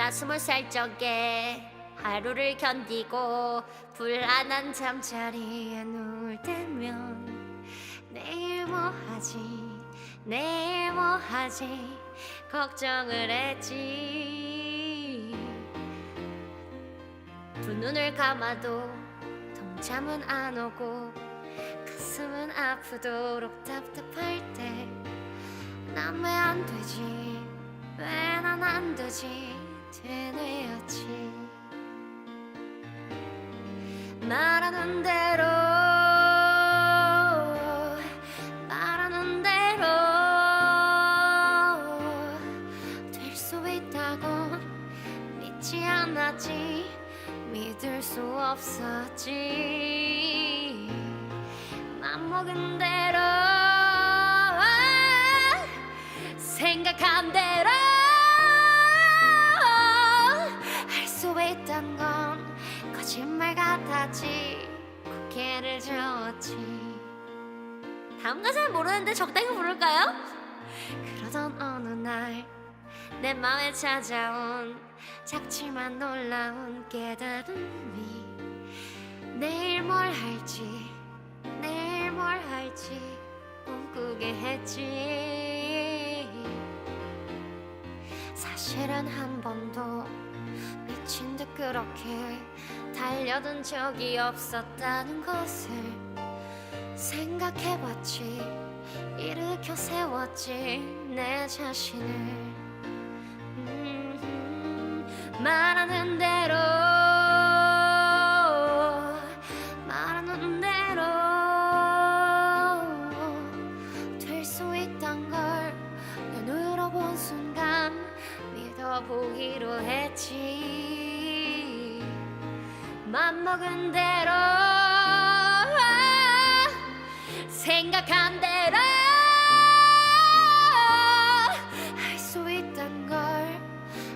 나 스물 살 적에 하루를 견디고 불안한 잠자리에 누울 때면 내일 뭐 하지? 내일 뭐 하지? 걱정을 했지. 두 눈을 감아도 동참은 안 오고 가슴은 아프도록 답답할 때 난 왜 안 되지. 왜 난 안 되지 되뇌었지. 말하는 대로 말하는 대로 될 수 있다고 믿지 않았지. 믿을 수 없었지. 맘 먹은 대로 있던 건 거짓말 같았지. 고개를 저었지. 다음 가사는 모르는데 적당히 부를까요? 그러던 어느 날 내 마음에 찾아온 작지만 놀라운 깨달음이 내일 뭘 할지 내일 뭘 할지 꿈꾸게 했지 사실은 한 번도 미친 듯 그렇게 달려든 적이 없었다는 것을 생각해봤지. 일으켜 세웠지 내 자신을. 음, 말하는 대로 보기로 했지. 맘먹은 대로 생각한 대로 할 수 있단 걸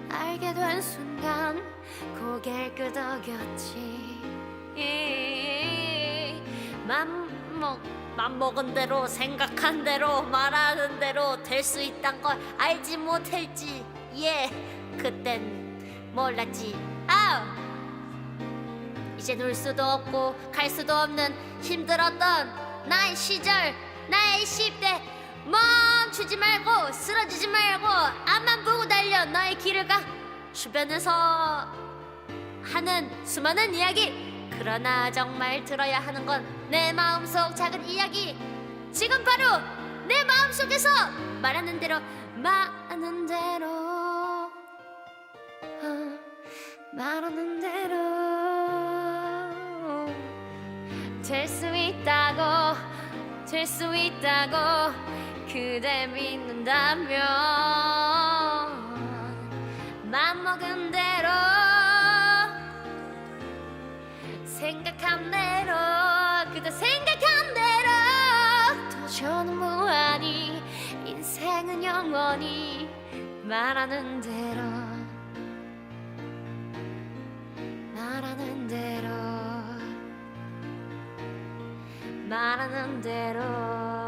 알게 된 순간 고개를 끄덕였지. 맘먹 맘먹은 대로 생각한 대로 말하는 대로 될 수 있단 걸 알지 못했지. 예 그땐 몰랐지. 아우! 이제 놀 수도 없고 갈 수도 없는 힘들었던 나의 시절 나의 10대. 멈추지 말고 쓰러지지 말고 앞만 보고 달려. 너의 길을 가. 주변에서 하는 수많은 이야기. 그러나 정말 들어야 하는 건 내 마음속 작은 이야기. 지금 바로 내 마음속에서 말하는 대로 말하는 대로 말하는 대로 될 수 있다고 될 수 있다고 그대 믿는다면 맘먹은 대로 생각한 대로 그대 생각한 대로 도전은 무한히 인생은 영원히 말하는 대로 말하는 대로.